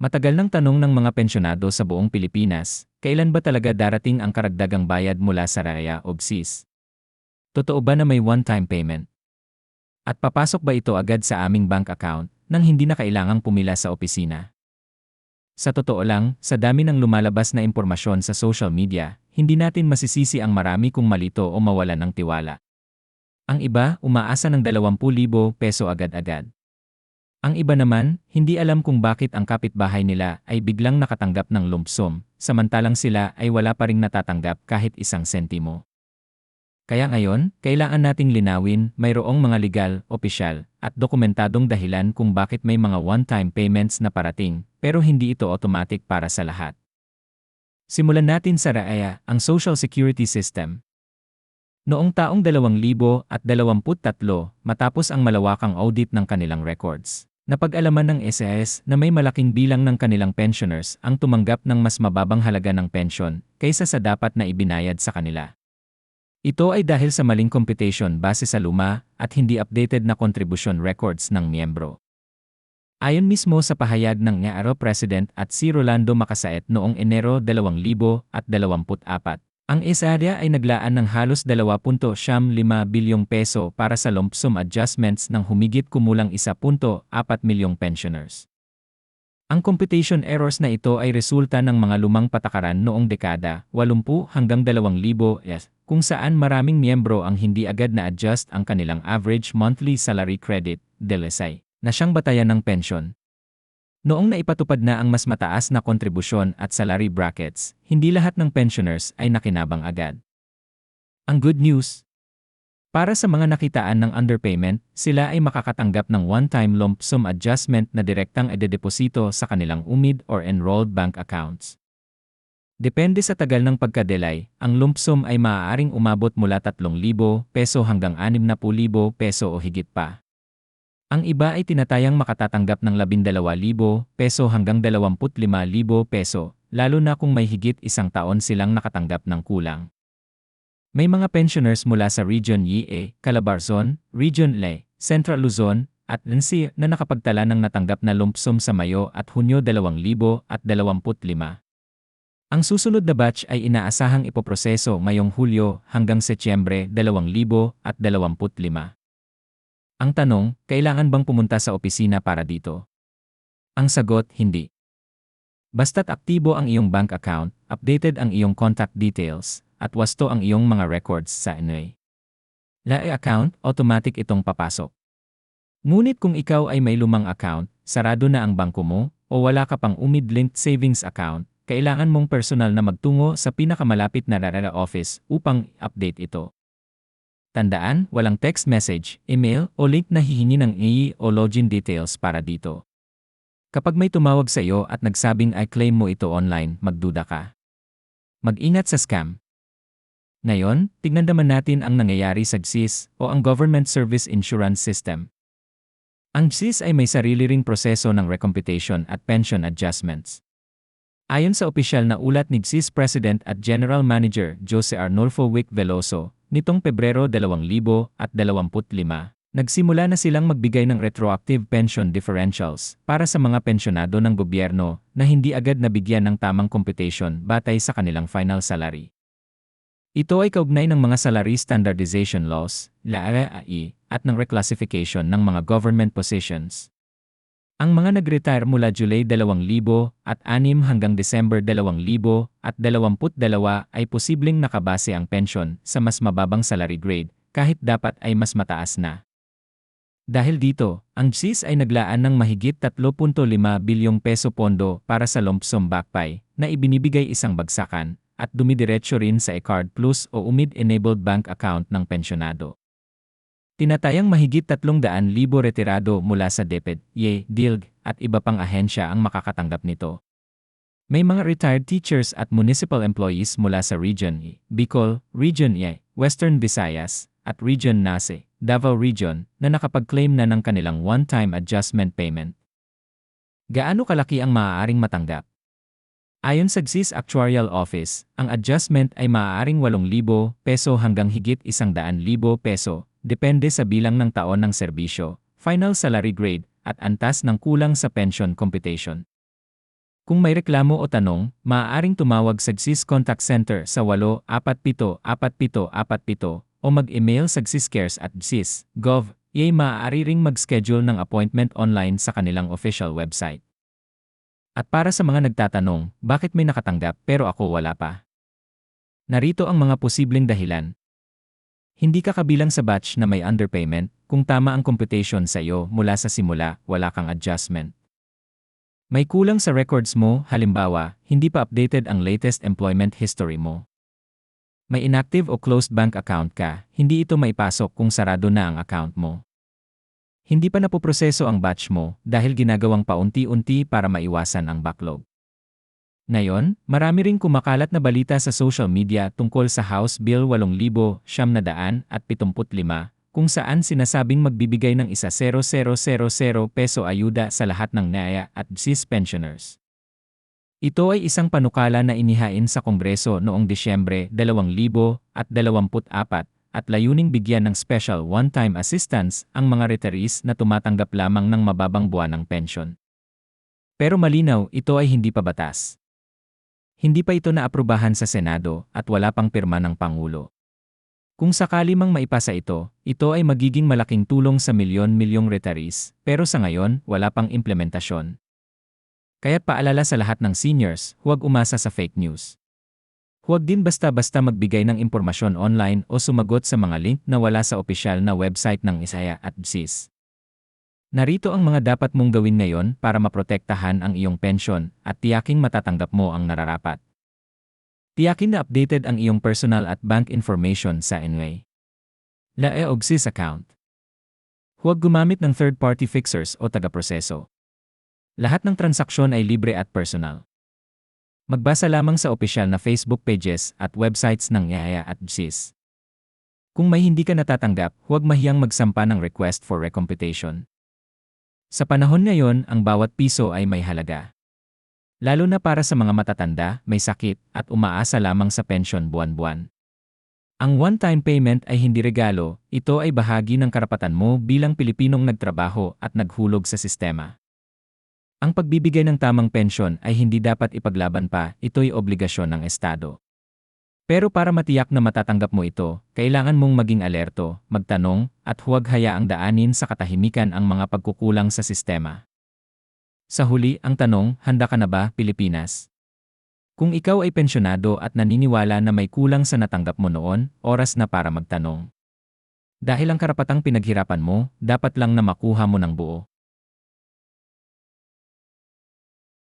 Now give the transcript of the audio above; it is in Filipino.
Matagal ng tanong ng mga pensyonado sa buong Pilipinas, kailan ba talaga darating ang karagdagang bayad mula sa RAYA o BSIS? Totoo ba na may one-time payment? At papasok ba ito agad sa aming bank account nang hindi na kailangang pumila sa opisina? Sa totoo lang, sa dami ng lumalabas na impormasyon sa social media, hindi natin masisisi ang marami kung malito o mawalan ng tiwala. Ang iba, umaasa ng 20,000 peso agad-agad. Ang iba naman, hindi alam kung bakit ang kapitbahay nila ay biglang nakatanggap ng lump sum, samantalang sila ay wala pa ring natatanggap kahit isang sentimo. Kaya ngayon, kailangan nating linawin mayroong mga legal, opisyal, at dokumentadong dahilan kung bakit may mga one-time payments na parating, pero hindi ito automatic para sa lahat. Simulan natin sa RAEA, ang Social Security System. Noong taong 2023, matapos ang malawakang audit ng kanilang records, Napag-alaman ng SAS na may malaking bilang ng kanilang pensioners ang tumanggap ng mas mababang halaga ng pensyon kaysa sa dapat na ibinayad sa kanila. Ito ay dahil sa maling computation base sa luma at hindi updated na contribution records ng miyembro. Ayon mismo sa pahayag ng NGARO President at si Rolando Macasaet noong Enero 2024, ang ISARIA ay naglaan ng halos 2.5 bilyong peso para sa lump sum adjustments ng humigit kumulang 1.4 milyong pensioners. Ang computation errors na ito ay resulta ng mga lumang patakaran noong dekada 80 hanggang 2000 yes, kung saan maraming miyembro ang hindi agad na-adjust ang kanilang average monthly salary credit, DLSI, na siyang batayan ng pensyon. Noong naipatupad na ang mas mataas na kontribusyon at salary brackets, hindi lahat ng pensioners ay nakinabang agad. Ang good news, para sa mga nakitaan ng underpayment, sila ay makakatanggap ng one-time lump sum adjustment na direktang ededeposito sa kanilang UMID or enrolled bank accounts. Depende sa tagal ng pagkadelay, ang lump sum ay maaaring umabot mula 3,000 peso hanggang 60,000 peso o higit pa. Ang iba ay tinatayang makatatanggap ng 12,000 peso hanggang 25,000 peso, lalo na kung may higit isang taon silang nakatanggap ng kulang. May mga pensioners mula sa Region YE, Calabarzon, Region Le, Central Luzon, at NC na nakapagtala ng natanggap na lump sum sa Mayo at Hunyo 2025. Ang susunod na batch ay inaasahang ipoproseso ngayong Hulyo hanggang Setyembre 2025. Ang tanong, kailangan bang pumunta sa opisina para dito? Ang sagot, hindi. Basta't aktibo ang iyong bank account, updated ang iyong contact details, at wasto ang iyong mga records sa NA. LAE account, automatic itong papasok. Ngunit kung ikaw ay may lumang account, sarado na ang bangko mo, o wala ka pang umid-linked savings account, kailangan mong personal na magtungo sa pinakamalapit na RARA office upang update ito. Tandaan, walang text message, email o link na hihingi ng EI o login details para dito. Kapag may tumawag sa iyo at nagsabing I claim mo ito online, magduda ka. Mag-ingat sa scam. Ngayon, tignan naman natin ang nangyayari sa GSIS o ang Government Service Insurance System. Ang GSIS ay may sarili ring proseso ng recomputation at pension adjustments. Ayon sa opisyal na ulat ni GSIS President at General Manager Jose Arnulfo Wick Veloso, Nitong Pebrero 2025, nagsimula na silang magbigay ng retroactive pension differentials para sa mga pensyonado ng gobyerno na hindi agad nabigyan ng tamang computation batay sa kanilang final salary. Ito ay kaugnay ng mga salary standardization laws, LAAI, at ng reclassification ng mga government positions. Ang mga nag-retire mula July 2006 hanggang December 2022 ay posibleng nakabase ang pensyon sa mas mababang salary grade kahit dapat ay mas mataas na. Dahil dito, ang GSIS ay naglaan ng mahigit 3.5 bilyong peso pondo para sa lump sum back pay na ibinibigay isang bagsakan at dumidiretso rin sa e-card plus o UMID-enabled bank account ng pensyonado. Tinatayang mahigit 300,000 retirado mula sa DepEd, YE, DILG, at iba pang ahensya ang makakatanggap nito. May mga retired teachers at municipal employees mula sa Region E, Bicol, Region E, Western Visayas, at Region Nase, Davao Region, na nakapag-claim na ng kanilang one-time adjustment payment. Gaano kalaki ang maaaring matanggap? Ayon sa GSIS Actuarial Office, ang adjustment ay maaaring 8,000 peso hanggang higit 100,000 peso depende sa bilang ng taon ng serbisyo, final salary grade, at antas ng kulang sa pension computation. Kung may reklamo o tanong, maaaring tumawag sa GSIS Contact Center sa 847-4747 o mag-email sa gsiscares at gsis.gov. Yay maaari ring mag-schedule ng appointment online sa kanilang official website. At para sa mga nagtatanong, bakit may nakatanggap pero ako wala pa? Narito ang mga posibleng dahilan. Hindi ka kabilang sa batch na may underpayment, kung tama ang computation sa iyo mula sa simula, wala kang adjustment. May kulang sa records mo, halimbawa, hindi pa updated ang latest employment history mo. May inactive o closed bank account ka, hindi ito maipasok kung sarado na ang account mo. Hindi pa napoproseso ang batch mo dahil ginagawang paunti-unti para maiwasan ang backlog. Ngayon, marami ring kumakalat na balita sa social media tungkol sa House Bill 8,775 kung saan sinasabing magbibigay ng isa 0000 peso ayuda sa lahat ng NAYA at GSIS pensioners. Ito ay isang panukala na inihain sa Kongreso noong Disyembre 2024 at layuning bigyan ng special one-time assistance ang mga retirees na tumatanggap lamang ng mababang buwan ng pensyon. Pero malinaw, ito ay hindi pa batas. Hindi pa ito naaprubahan sa Senado at wala pang pirma ng Pangulo. Kung sakali mang maipasa ito, ito ay magiging malaking tulong sa milyon-milyong retirees, pero sa ngayon, wala pang implementasyon. Kaya't paalala sa lahat ng seniors, huwag umasa sa fake news. Huwag din basta-basta magbigay ng impormasyon online o sumagot sa mga link na wala sa opisyal na website ng ISAYA at BSIS. Narito ang mga dapat mong gawin ngayon para maprotektahan ang iyong pensyon at tiyaking matatanggap mo ang nararapat. Tiyakin na updated ang iyong personal at bank information sa Enway. LAE Ogsis account. Huwag gumamit ng third-party fixers o taga-proseso. Lahat ng transaksyon ay libre at personal. Magbasa lamang sa opisyal na Facebook pages at websites ng IAYA at GSIS. Kung may hindi ka natatanggap, huwag mahiyang magsampa ng request for recomputation. Sa panahon ngayon, ang bawat piso ay may halaga. Lalo na para sa mga matatanda, may sakit, at umaasa lamang sa pensyon buwan-buwan. Ang one-time payment ay hindi regalo, ito ay bahagi ng karapatan mo bilang Pilipinong nagtrabaho at naghulog sa sistema. Ang pagbibigay ng tamang pensyon ay hindi dapat ipaglaban pa, ito'y obligasyon ng Estado. Pero para matiyak na matatanggap mo ito, kailangan mong maging alerto, magtanong, at huwag hayaang daanin sa katahimikan ang mga pagkukulang sa sistema. Sa huli, ang tanong, handa ka na ba, Pilipinas? Kung ikaw ay pensyonado at naniniwala na may kulang sa natanggap mo noon, oras na para magtanong. Dahil ang karapatang pinaghirapan mo, dapat lang na makuha mo ng buo.